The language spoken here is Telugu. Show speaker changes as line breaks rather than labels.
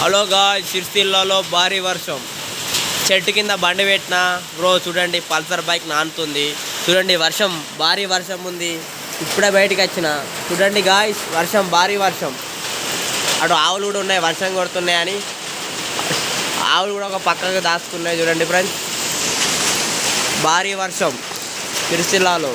హలో గాయ్ సిరిసిల్లలో భారీ వర్షం. చెట్టు కింద బండి పెట్టిన బ్రో చూడండి పల్సర్ బైక్ నానుతుంది. చూడండి వర్షం భారీ వర్షం ఉంది. ఇప్పుడే బయటికి వచ్చిన. చూడండి గాయస్ వర్షం భారీ వర్షం. అటు ఆవులు కూడా ఉన్నాయి వర్షం కొడుతున్నాయని ఆవులు కూడా ఒక పక్కకు దాచుకున్నాయి చూడండి ఫ్రెండ్స్ భారీ వర్షం సిరిసిల్లాలో.